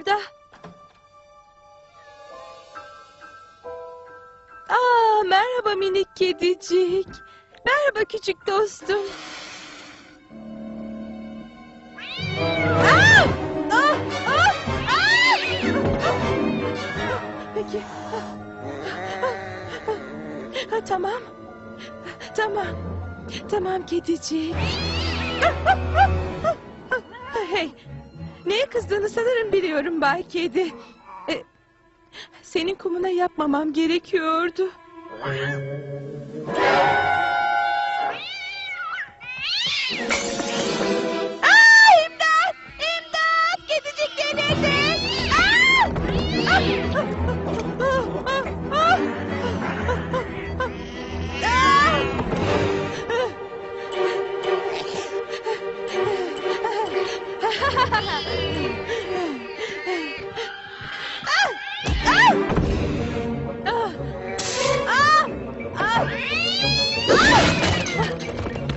orada? Aa, merhaba minik kedicik. Merhaba küçük dostum. Aa! Aa! Aa! Aa! Peki. Ha, tamam. Tamam. Tamam kedicik. Kızdığını sanırım biliyorum Bay Kedi. E, senin kumuna yapmamam gerekiyordu. Aa, imdat! İmdat! Kedicik delirdi! Aa! Ah!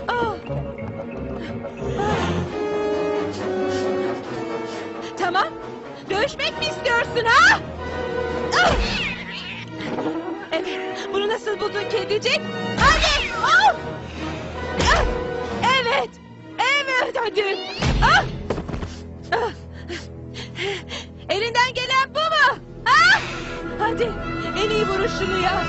Ah! Tamam. Dövüşmek mi istiyorsun ha? Evet. Bunu nasıl buldun kedicik? Hadi. Ah! Evet. Evet hadi. Ah! Elinden gelen bu mu? Ah! Hadi en iyi vuruşunu yap.